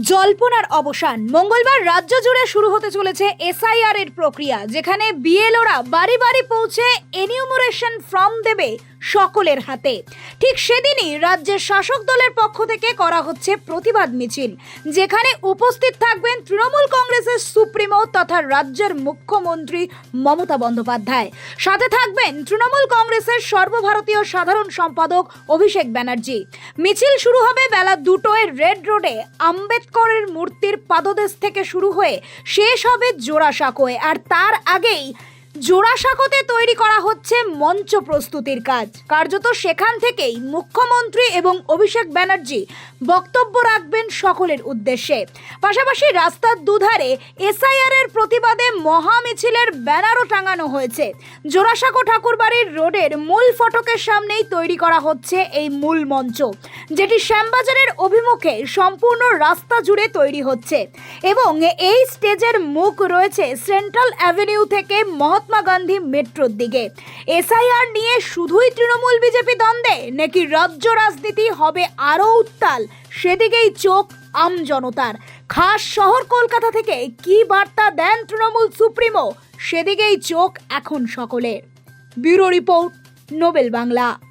জল্পনার অবসান। মঙ্গলবার রাজ্য জুড়ে শুরু হতে চলেছে এসআইআর এর প্রক্রিয়া, যেখানে বিএলওরা বাড়ি বাড়ি পৌঁছে এনিউমোরেশন ফর্ম দেবে। সকলের হাতে। ঠিক সেদিনই রাজ্যের শাসক দলের পক্ষ থেকে করা হচ্ছে প্রতিবাদ মিছিল, যেখানে উপস্থিত থাকবেন তৃণমূল কংগ্রেসের সুপ্রিমো তথা রাজ্যের মুখ্যমন্ত্রী মমতা বন্দ্যোপাধ্যায়। সাথে থাকবেন তৃণমূল কংগ্রেসের সর্বভারতীয় সাধারণ সম্পাদক অভিষেক ব্যানার্জি। মিছিল শুরু হবে বেলা দুটোয় রেড রোডে। আম্বেদকরের মূর্তির পাদদেশ থেকে শুরু হয়ে শেষ হবে জোড়াসাঁকোয়। আর তার আগেই জোড়াসাঁকোতে তৈরি করা হচ্ছে মঞ্চ প্রস্তুতির কাজ। কার্যত সেখান থেকেই মুখ্যমন্ত্রী এবং অভিষেক ব্যানার্জি বক্তব্য রাখবেন সকলের উদ্দেশ্যে। পাশাপাশি রাস্তার দুধারে এসআইআর এর প্রতিবাদে মহা মিছিলের ব্যানারও টাঙানো হয়েছে। জোড়াসাঁকো ঠাকুরবাড়ির রোডের মূল ফটকের সামনেই তৈরি করা হচ্ছে এই মূল মঞ্চ। যেটি শ্যামবাজারের অভিমুখে সম্পূর্ণ রাস্তা জুড়ে তৈরি হচ্ছে। এবং এই স্টেজের মুখ রয়েছে সেন্ট্রাল অ্যাভিনিউ থেকে মহাত্মা গান্ধী মেট্রোর দিকে। এসআইআর নিয়ে শুধুই তৃণমূল বিজেপি দ্বন্দ্বে, নাকি রাজ্য রাজনীতি হবে আরও উত্তাল? সেদিকেই চোখ আম জনতার। খাস শহর কলকাতা থেকে কি বার্তা দেন তৃণমূল সুপ্রিমো? সেদিকেই চোখ এখন সকলের। Bureau report, Nobel Bangla.